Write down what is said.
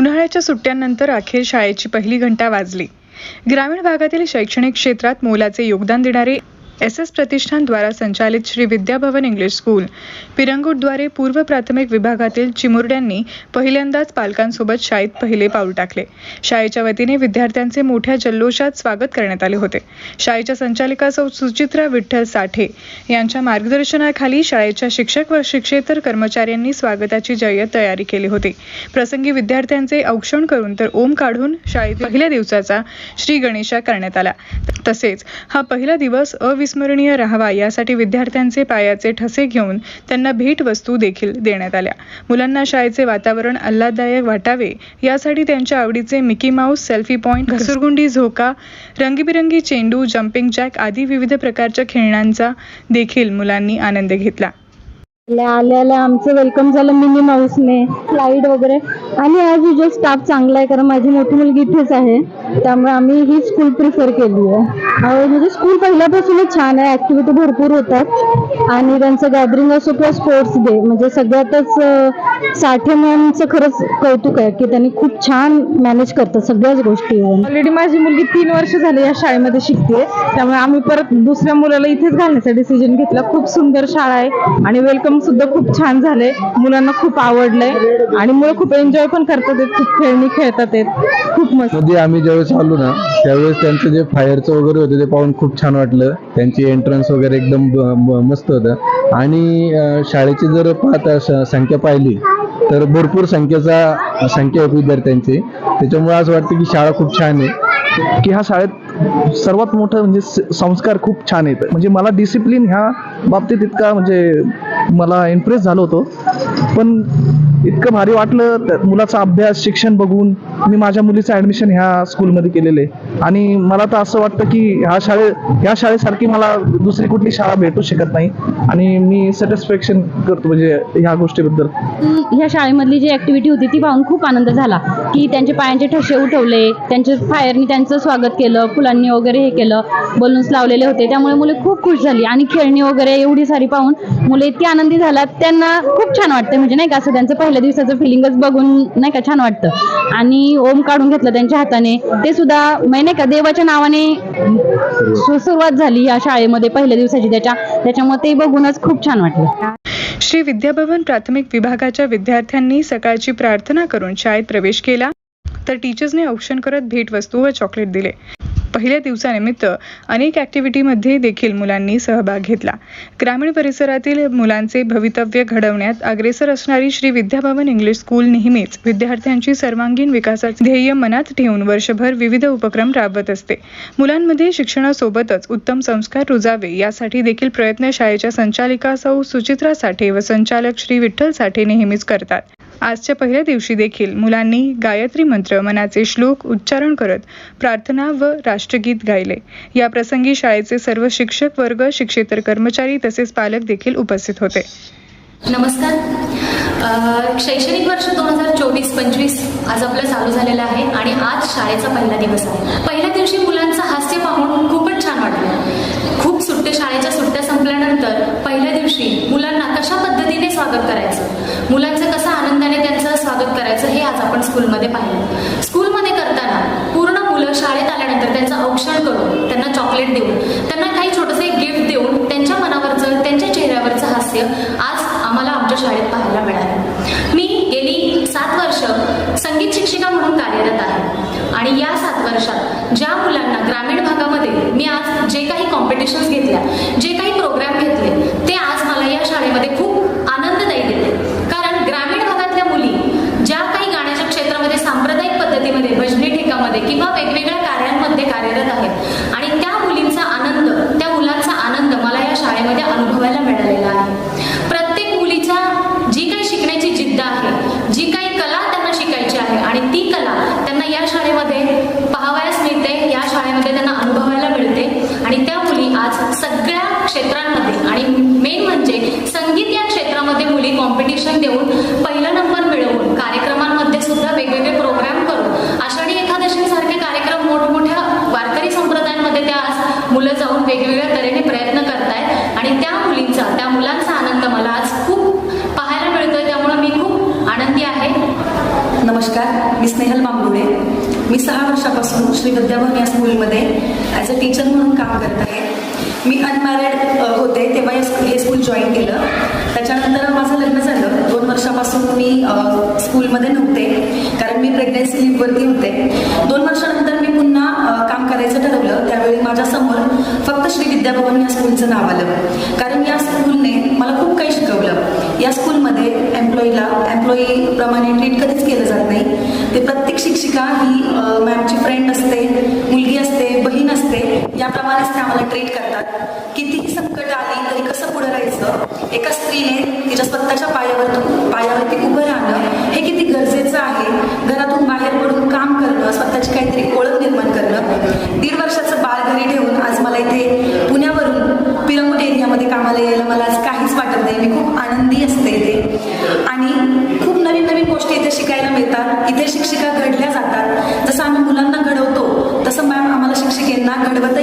उन्हाळ्याच्या सुट्ट्यांनंतर अखेर शाळेची पहिली घंटा वाजली. ग्रामीण भागातील शैक्षणिक क्षेत्रात मोलाचे योगदान देणारे एस एस प्रतिष्ठानद्वारा संचालित श्री विद्याभवन इंग्लिश स्कूल पिरंगुटद्वारे पूर्व प्राथमिक विभागातील चिमुरड्यांनी पहिल्यांदाच पालकांसोबत शाळेत पहिले पाऊल टाकले. शाळेच्या वतीने विद्यार्थ्यांचे मोठ्या जल्लोषात स्वागत करण्यात आले होते. शाळेच्या संचालिका सौ सुचित्रा विठ्ठल साठे यांच्या मार्गदर्शनाखाली शाळेच्या शिक्षक व शिक्षेतर कर्मचाऱ्यांनी स्वागताची जय्यत तयारी केली होती. प्रसंगी विद्यार्थ्यांचे औक्षण करून तर ओम काढून शाळेत पहिल्या दिवसाचा श्री गणेशा करण्यात आला. तसेच हा पहिला दिवस अविस्मरणीय राहावा यासाठी विद्यार्थ्यांचे पायाचे ठसे घेऊन त्यांना भेटवस्तू देखील देण्यात आल्या. मुलांना शाळेचे वातावरण आल्हाददायक वाटावे यासाठी त्यांच्या आवडीचे मिकी माऊस सेल्फी पॉईंट घसरगुंडी झोका रंगीबिरंगी चेंडू जम्पिंग जॅक आदी विविध प्रकारच्या खेळण्यांचा देखील मुलांनी आनंद घेतला. आल्या आल्या आमचं वेलकम झालं मिनी माऊसने. स्लाईड वगैरे. आणि ॲज युजल स्टाफ चांगला आहे कारण माझी मोठी मुलगी इथेच आहे. त्यामुळे आम्ही ही स्कूल प्रिफर केली आहे. म्हणजे स्कूल पहिल्यापासूनच छान आहे. ॲक्टिव्हिटी भरपूर होतात. आणि त्यांचं गॅदरिंग असो किंवा स्पोर्ट्स डे म्हणजे सगळ्यातच साठे मॅमचं खरंच कौतुक आहे की त्यांनी खूप छान मॅनेज करतात सगळ्याच गोष्टी ऑलरेडी माझी मुलगी तीन वर्ष झाली या शाळेमध्ये शिकते त्यामुळे आम्ही परत दुसऱ्या मुलाला इथेच घालण्याचा डिसिजन घेतला. खूप सुंदर शाळा आहे आणि वेलकम सुद्धा खूप छान झालंय. मुलांना खूप आवडलंय. आणि मुलं खूप एन्जॉय पण करतात. आहेत, खूप खेळणी खेळतात. खूप मस्त. आम्ही ज्यावेळेस आलो ना त्यावेळेस त्यांचं जे फायरचं वगैरे होतं ते पाहून खूप छान वाटलं. त्यांची एंट्रन्स वगैरे एकदम मस्त होतं. आणि शाळेची जर पाहता संख्या पाहिली तर भरपूर संख्येचा संख्या होती विद्यार्थ्यांची. त्याच्यामुळे असं वाटतं की शाळा खूप छान आहे. की ह्या शाळेत सर्वात मोठं म्हणजे संस्कार खूप छान आहेत. म्हणजे मला डिसिप्लिन ह्या बाबतीत इतका म्हणजे मला इम्प्रेस झालो होतो. पण इतकं भारी वाटलं. मुलाचा अभ्यास शिक्षण बघून मी माझ्या मुलीचं ॲडमिशन ह्या स्कूलमध्ये केलेलं आहे. आणि मला तर असं वाटतं की ह्या शाळे ह्या शाळेसारखी मला दुसरी कुठली शाळा भेटू शकत नाही. आणि मी सॅटिस्फॅक्शन करतो म्हणजे ह्या गोष्टीबद्दल. ह्या शाळेमधली जी ऍक्टिव्हिटी होती ती पाहून खूप आनंद झाला. की त्यांचे पायांचे ठसे उठवले त्यांचे फायरनी त्यांचं स्वागत केलं फुलांनी वगैरे हे केलं बलून्स लावलेले होते. त्यामुळे मुले खूप खुश झाली आणि खेळणी वगैरे एवढी सारी पाहून मुले इतकी आनंदी झाल्यात त्यांना खूप छान वाटते म्हणजे नाही का असं त्यांचं पहिल्या दिवसाचं फिलिंगच बघून नाही का छान वाटतं. आणि ओम काढून घेतलं त्यांच्या हाताने. ते सुद्धा म्हणजे नाही का देवाच्या नावाने सु- सुरुवात झाली या शाळेमध्ये पहिल्या दिवसाची त्याच्या. त्याच्यामुळे ते बघूनच खूप छान वाटलं. श्री विद्याभवन प्राथमिक विभागाच्या विद्यार्थ्यांनी सकाळची प्रार्थना करून शाळेत प्रवेश केला. तर टीचर्सने औक्षण करत भेटवस्तू व चॉकलेट दिले. पहिल्या दिवसानिमित्त अनेक ॲक्टिव्हिटीमध्ये देखील मुलांनी सहभाग घेतला. ग्रामीण परिसरातील मुलांचे भवितव्य घडवण्यात अग्रेसर असणारी श्री विद्याभवन इंग्लिश स्कूल नेहमीच विद्यार्थ्यांची सर्वांगीण विकासाचे ध्येय मनात ठेवून वर्षभर विविध उपक्रम राबवत असते. मुलांमध्ये शिक्षणासोबतच उत्तम संस्कार रुजावे यासाठी देखील प्रयत्न शाळेच्या संचालिका सौ सुचित्रा साठे व संचालक श्री विठ्ठल साठे नेहमीच करतात. आजच्या पहिल्या दिवशी देखील मुलांनी गायत्री मंत्र मनाचे श्लोक उच्चारण करत प्रार्थना व राष्ट्रगीत गायले. या प्रसंगी शाळेचे सर्व शिक्षक वर्ग शिक्षेतर कर्मचारी तसेच पालक देखील उपस्थित होते. नमस्कार. शैक्षणिक वर्ष दोन हजार चोवीस पंचवीस आज आपलं चालू झालेलं आहे आणि आज शाळेचा पहिला दिवस आहे. पहिल्या दिवशी मुलांचं हास्य पाहून खूपच छान वाटलं. खूप सुट्टे शाळेच्या सुट्ट्या संपल्यानंतर पहिल्या दिवशी मुलांना कशा पद्धतीने स्वागत करायचं. मुलांचं कसं आनंदाने त्यांचं स्वागत करायचं हे आज आपण स्कूलमध्ये पाहिलं. स्कूलमध्ये करताना पूर्ण मुलं शाळेत आल्यानंतर त्यांचं औक्षण करून त्यांना चॉकलेट देऊन त्यांना काही छोटंसं एक गिफ्ट देऊन त्यांच्या मनावरचं त्यांच्या चेहऱ्यावरचं हास्य आज आम्हाला आमच्या शाळेत पाहिलं मिळालं मी गेली सात वर्ष संगीत शिक्षिका म्हणून कार्यरत आहे आणि या सात वर्षात ज्या मुलांना ग्रामीण भागामध्ये मी आज जे काही कॉम्पिटिशन्स घेतल्या जे काही प्रोग्राम घेतले ते आज मला या शाळेमध्ये खूप आनंददायी देते कारण ग्रामीण भागातल्या मुली ज्या काही गाण्याच्या क्षेत्रामध्ये सांप्रदायिक पद्धतीमध्ये भजनी ठेकामध्ये किंवा वेगवेगळ्या कार्यांमध्ये कार्यरत आहेत आणि त्या मुलींचा आनंद त्या मुलांचा आनंद मला या शाळेमध्ये अनुभवायला मिळालेला आहे प्रत्येक मुलीचा जी काही शिकण्याची जिद्द आहे जी काही कला त्यांना शिकायची आहे आणि ती कला त्यांना या शाळेमध्ये पाहावयास मिळते या शाळेमध्ये त्यांना अनुभवायला मिळते आणि त्या मुली आज सगळ्या क्षेत्रांमध्ये आणि मेन म्हणजे संगीत या क्षेत्रामध्ये मुली कॉम्पिटिशन देऊन पहिला नंबर मिळवून कार्यक्रमांमध्ये सुद्धा वेगवेगळे प्रोग्राम करून आषाढी एकादशीसारखे कार्यक्रम मोठमोठ्या वारकरी संप्रदायांमध्ये त्या आज मुलं जाऊन वेगवेगळ्या तऱ्हेने प्रयत्न करतायत आणि त्या मुलींचा त्या मुलांचा आनंद मला आज खूप पाहायला मिळतोय त्यामुळे मी खूप आनंदी आहे नमस्कार मी मी सहा वर्षापासून श्री विद्याभवन या स्कूलमध्ये ॲज अ टीचर म्हणून काम करत आहे. मी अनमॅरिड होते तेव्हा हे स्कूल- हे स्कूल जॉईन केलं. त्याच्यानंतर माझं लग्न झालं. दोन वर्षापासून मी स्कूलमध्ये नव्हते कारण मी प्रेग्नन्सी लिव्हवरती होते. दोन वर्षानंतर मी पुन्हा काम करायचं ठरवलं. त्यावेळी माझ्यासमोर फक्त श्री विद्याभवन या स्कूलचं नाव आलं. कारण या स्कूलने मला खूप काही शिकवलं या स्कूलमध्ये एम्प्लॉईला एम्प्लॉईप्रमाणे ट्रीट कधीच केलं जात नाही. ते प्रत्येक शिक्षिका ही मॅमची फ्रेंड असते मुलगी असते बहीण असते याप्रमाणेच ते आम्हाला ट्रीट करतात. कितीही संकट आली तरी कसं पुढे राहायचं? एका स्त्रीने तिच्या स्वतःच्या पायावर पायावरती उभं राहणं हे किती गरजेचं आहे. घरातून बाहेर पडून काम करणं स्वतःची काहीतरी ओळख निर्माण करणं. दीड वर्षाचं बाळ घरी ठेवून आज मला इथे पुण्यावरून पिरंगुट एरियामध्ये कामाला यायला मला ना घडवता